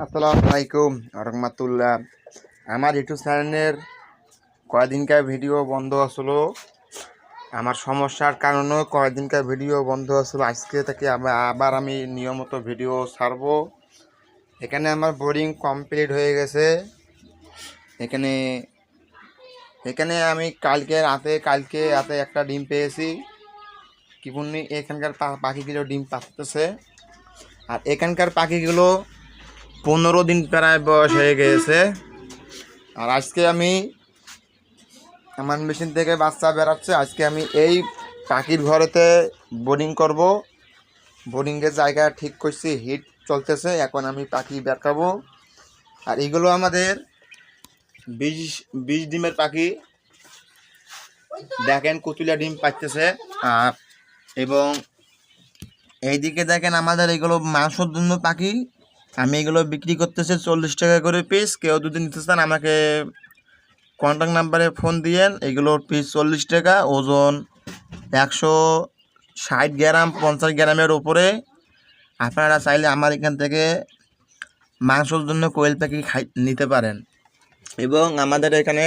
আসসালামু আলাইকুম রহমতুল্লাহ আমার ইউটিউব চ্যানেলের কয়েকদিনকার ভিডিও বন্ধ আসলো। আমার সমস্যার কারণে কয়েকদিনকার ভিডিও বন্ধ আসলো। আজকে থেকে আবার আমি নিয়মিত ভিডিও ছাড়বো। এখানে আমার বোরিং কমপ্লিট হয়ে গেছে। এখানে এখানে আমি কালকে রাতে কালকে রাতে একটা ডিম পেয়েছি। কি বলনি, এখানকার পাখিগুলো ডিম পাততেছে আর এখানকার পাখিগুলো পনেরো দিন প্রায় বয়স হয়ে গিয়েছে আর আজকে আমি আমার মেশিন থেকে বাচ্চা বেরাচ্ছে। আজকে আমি এই পাখির ঘরেতে বোর্ডিং করব। বোর্ডিংয়ের জায়গা ঠিক করছি হিট চলতেছে, এখন আমি পাখি বেরকাবো আর এগুলো আমাদের বিশ বিশ ডিমের পাখি। দেখেন কুতুলিয়া ডিম পাচ্ছে আর এবং এইদিকে দেখেন আমাদের এগুলো মাংসর জন্য পাখি। আমি এগুলো বিক্রি করতেছি চল্লিশ টাকা করে পিস কেউ যদি নিতে চান, আমাকে কন্ট্যাক্ট নাম্বারে ফোন দিয়েন। এগুলোর পিস চল্লিশ টাকা, ওজন একশো ষাট গ্রাম, পঞ্চাশ গ্রামের ওপরে আপনারা চাইলে আমার এখান থেকে মাংসর জন্য কোয়েল পাখি খাই নিতে পারেন। এবং আমাদের এখানে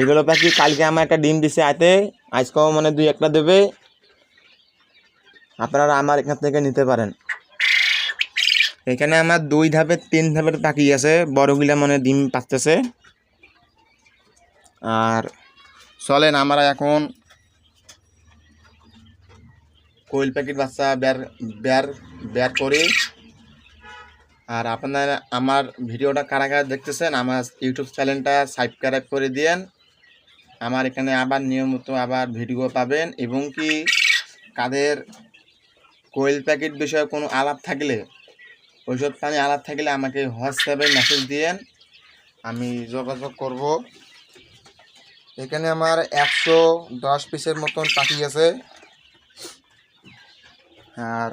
এগুলো পাখি কালকে আমার একটা ডিম দিছে আইতে, আজকেও মানে দুই একটা দেবে। আপনারা আমার এখান থেকে নিতে পারেন। এখানে আমার দুই ধাপের তিন ধাপের পাখি আছে। বড়গুলা মানে ডিম পাচ্ছে আর চলেন, আমরা এখন কোয়েল প্যাকেট বাচ্চা বের বের বের করি। আর আপনারা আমার ভিডিওটা কারা কারা দেখতেছেন, আমার ইউটিউব চ্যানেলটা সাবস্ক্রাইব করে দিয়েন। আমার এখানে আবার নিয়মিত আবার ভিডিও পাবেন। এবং কি কাদের কোয়েল প্যাকেট বিষয়ে কোনো আলাপ থাকলে ওইসব প্রাণী আলাপ থাকলে আমাকে হোয়াটসঅ্যাপে মেসেজ দিয়েন, আমি যোগাযোগ করব। এখানে আমার একশো দশ পিসের মতন পাখি আছে। আর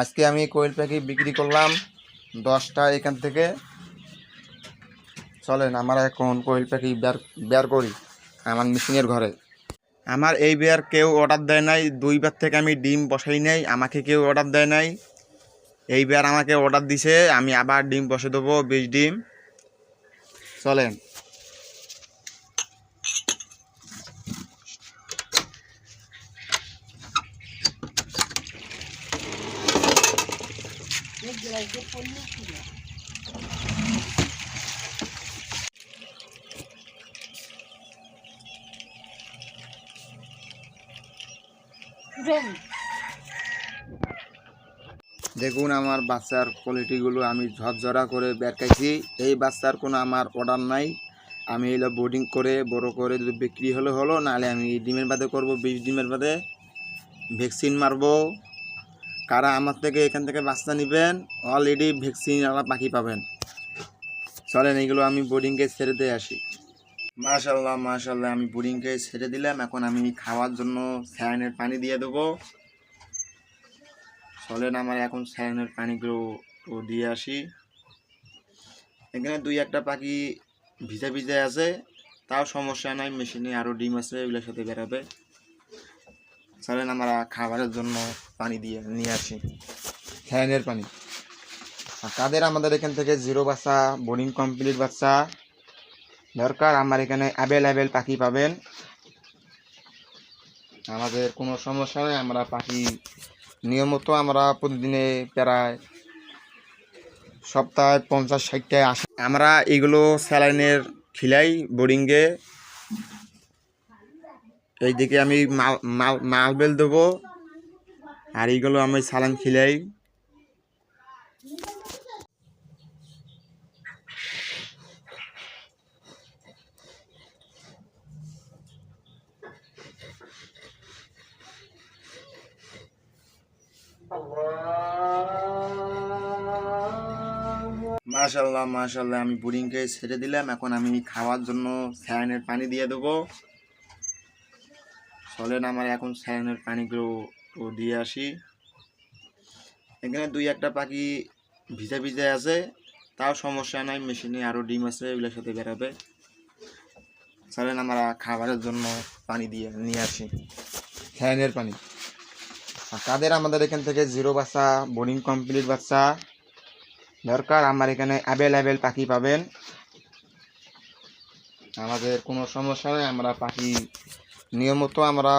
আজকে আমি কোয়েল পাখি বিক্রি করলাম দশটা এখান থেকে। চলেন, আমরা এখন কোয়েল পাখি বের বের করি আমার মেশিনের ঘরে। আমার এই বিয়ার কেউ অর্ডার দেয় নাই, দুইবার থেকে আমি ডিম বসাই নাই, আমাকে কেউ অর্ডার দেয় নাই। এই বিয়ার আমাকে অর্ডার দিছে আমি আবার ডিম বসে দেবো বিশ ডিম। চলেন। দেখুন আমার বাচ্চার কোয়ালিটিগুলো আমি ঝরঝরা করে বেরকাইছি এই বাচ্চার কোনো আমার অর্ডার নাই। আমি এগুলো বোর্ডিং করে, বড় করে যদি বিক্রি হলে, হলো, নাহলে আমি ডিমের বাদে করব বিশ ডিমের বাদে ভ্যাকসিন মারবো। কারা আমার থেকে এখান থেকে বাচ্চা নেবেন অলরেডি ভ্যাকসিন আলা পাখি পাবেন। চলেন, এইগুলো আমি বোর্ডিংকে ছেড়ে দিয়ে আসি। মাশাল্লাহ মাশাল্লাহ আমি বোর্ডিংকে ছেড়ে দিলাম। এখন আমি খাওয়ার জন্য স্যালাইনের পানি দিয়ে দেবো। চলেন আমার এখন স্যালাইনের পানিগুলো দিয়ে আসি। এখানে দুই একটা পাখি ভিজা ভিজা আছে, তাও সমস্যা নাই, মেশিনে আরও ডিম আছে ওগুলোর সাথে বেরাবে। চলেন আমরা খাবারের জন্য পানি দিয়ে নিয়ে আসি। স্যালাইনের পানি। তাদের আমাদের এখান থেকে জিরো বাচ্চা, বোর্ডিং কমপ্লিট বাচ্চা। দরকার, আমার এখানে অ্যাভেলেবেল পাখি পাবেন। আমাদের কোনো সমস্যা নেই, আমরা পাখি নিয়মিত আমরা প্রতিদিনে প্রায় সপ্তাহে পঞ্চাশ ষাটটায় আসা। আমরা এগুলো স্যালাইনের খিলাই, বোরিংয়ে এইদিকে আমি মাল মাল মালবেল দেবো। আর এইগুলো আমি সালান খিলাই। মাশাল্লাহ মাশাল্লাহ আমি বোরিংকে ছেড়ে দিলাম। এখন আমি খাওয়ার জন্য স্যালাইনের পানি দিয়ে দেবো। চলেন, আমার এখন স্যালাইনের পানিগুলো দিয়ে আসি। এখানে দুই একটা পাখি ভিজা ভিজা আছে। তাও সমস্যা নাই, মেশিনে আরও ডিম আছে ওগুলোর সাথে বেরাবে। চলেন, আমরা খাবারের জন্য পানি দিয়ে নিয়ে আসি। স্যালাইনের পানি। তাদের আমাদের এখান থেকে জিরো বাচ্চা বোর্ডিং কমপ্লিট বাচ্চা। দরকার, আমার এখানে অ্যাভেলেবেল পাখি পাবেন। আমাদের কোনো সমস্যা নেই, আমরা পাখি নিয়মিত আমরা